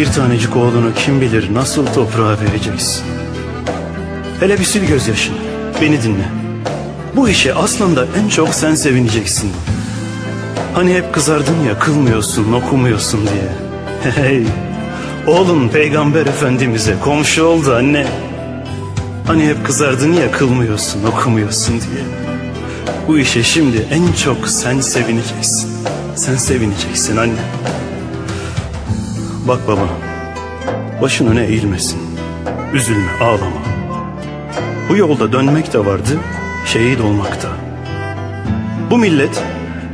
Bir tanecik oğlunu kim bilir nasıl toprağa vereceksin. Hele bir sil gözyaşını. Beni dinle. Bu işe aslında en çok sen sevineceksin. Hani hep kızardın ya kılmıyorsun, okumuyorsun diye. Hey, oğlun peygamber efendimize komşu oldu anne. Hani hep kızardın ya kılmıyorsun, okumuyorsun diye. Bu işe şimdi en çok sen sevineceksin. Sen sevineceksin anne. Bak baba, başın öne eğilmesin. Üzülme, ağlama. Bu yolda dönmek de vardı, şehit olmak da. Bu millet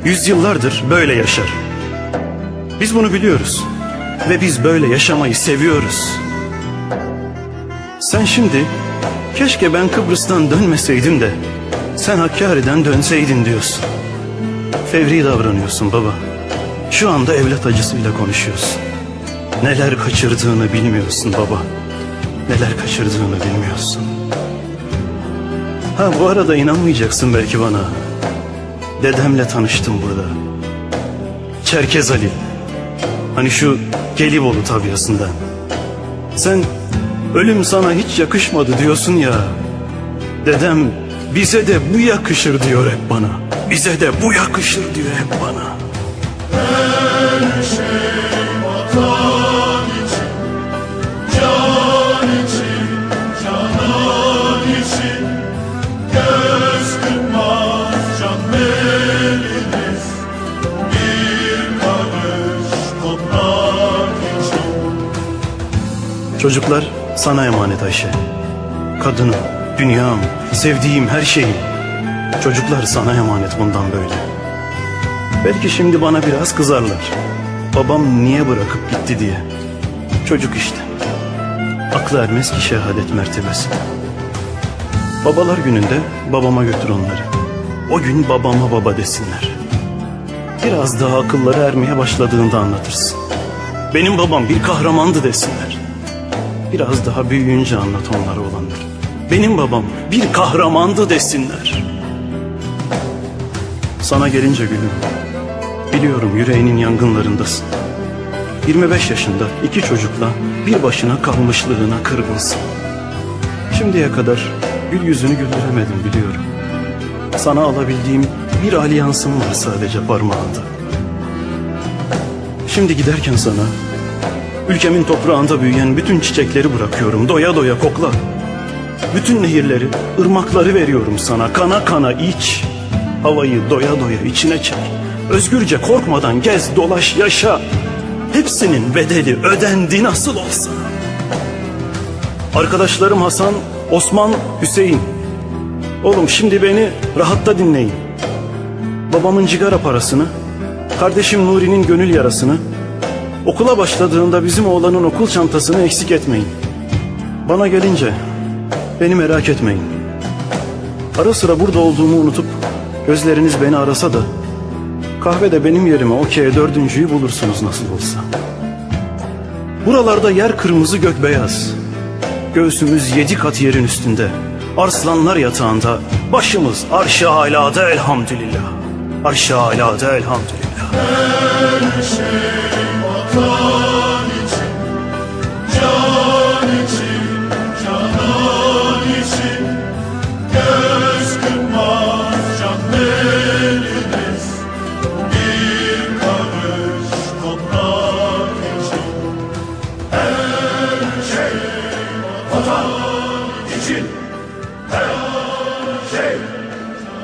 yüzyıllardır böyle yaşar. Biz bunu biliyoruz ve biz böyle yaşamayı seviyoruz. Sen şimdi keşke ben Kıbrıs'tan dönmeseydim de sen Hakkari'den dönseydin diyorsun. Fevri davranıyorsun baba. Şu anda evlat acısıyla konuşuyorsun. Neler kaçırdığını bilmiyorsun baba. Neler kaçırdığını bilmiyorsun. Ha bu arada inanmayacaksın belki bana. Dedemle tanıştım burada. Çerkez Ali. Hani şu Gelibolu tabiasından. Sen ölüm sana hiç yakışmadı diyorsun ya. Dedem bize de bu yakışır diyor hep bana. Bize de bu yakışır diyor hep bana. Her şey Çocuklar sana emanet Ayşe. Kadınım, dünyam, sevdiğim her şeyim. Çocuklar sana emanet bundan böyle. Belki şimdi bana biraz kızarlar. Babam niye bırakıp gitti diye. Çocuk işte. Aklı ermez ki şehadet mertebesi. Babalar gününde babama götür onları. O gün babama baba desinler. Biraz daha akılları ermeye başladığında anlatırsın. Benim babam bir kahramandı desinler. Biraz daha büyüyünce anlat onlara olanları. Benim babam bir kahramandı desinler. Sana gelince gülüm. Biliyorum yüreğinin yangınlarındasın. 25 yaşında iki çocukla bir başına kalmışlığına kırgınsın. Şimdiye kadar gül yüzünü güldüremedim biliyorum. Sana alabildiğim bir alyansım var sadece parmağında. Şimdi giderken sana Ülkemin toprağında büyüyen bütün çiçekleri bırakıyorum. Doya doya kokla. Bütün nehirleri, ırmakları veriyorum sana. Kana kana iç. Havayı doya doya içine çek. Özgürce korkmadan gez, dolaş, yaşa. Hepsinin bedeli ödendi nasıl olsa. Arkadaşlarım Hasan, Osman, Hüseyin. Oğlum şimdi beni rahatta dinleyin. Babamın cigara parasını, kardeşim Nuri'nin gönül yarasını, Okula başladığında bizim oğlanın okul çantasını eksik etmeyin. Bana gelince beni merak etmeyin. Ara sıra burada olduğumu unutup gözleriniz beni arasa da kahvede benim yerime okey dördüncüyü bulursunuz nasıl olsa. Buralarda yer kırmızı gök beyaz. Göğsümüz yedi kat yerin üstünde. Arslanlar yatağında başımız arş-ı alada elhamdülillah. Arş-ı alada elhamdülillah. Her şey için Her şey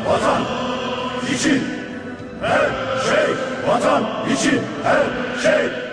vatan için. Her şey vatan için her şey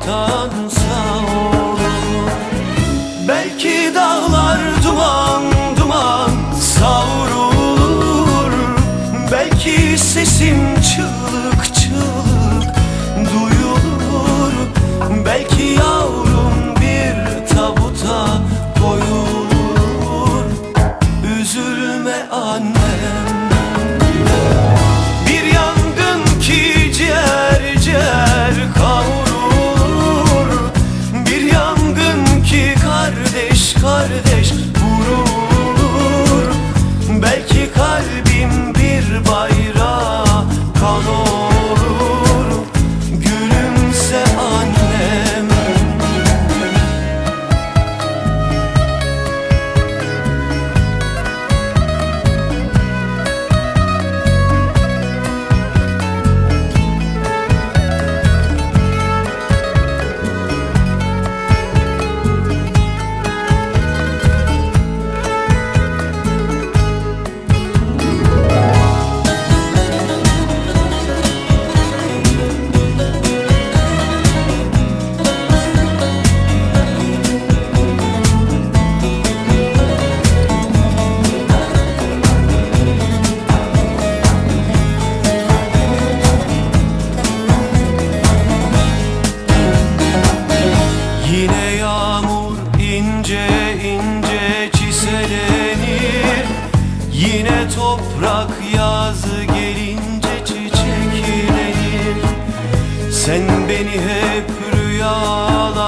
hata i Yine toprak yaz gelince çiçeklenir Sen beni hep rüyalar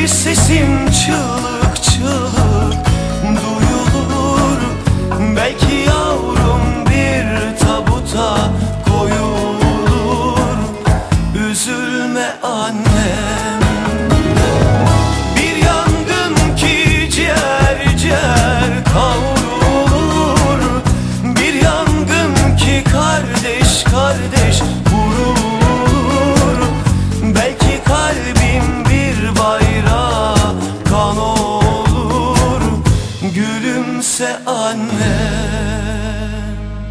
Belki sesim çığlık çığlık duyulur. Belki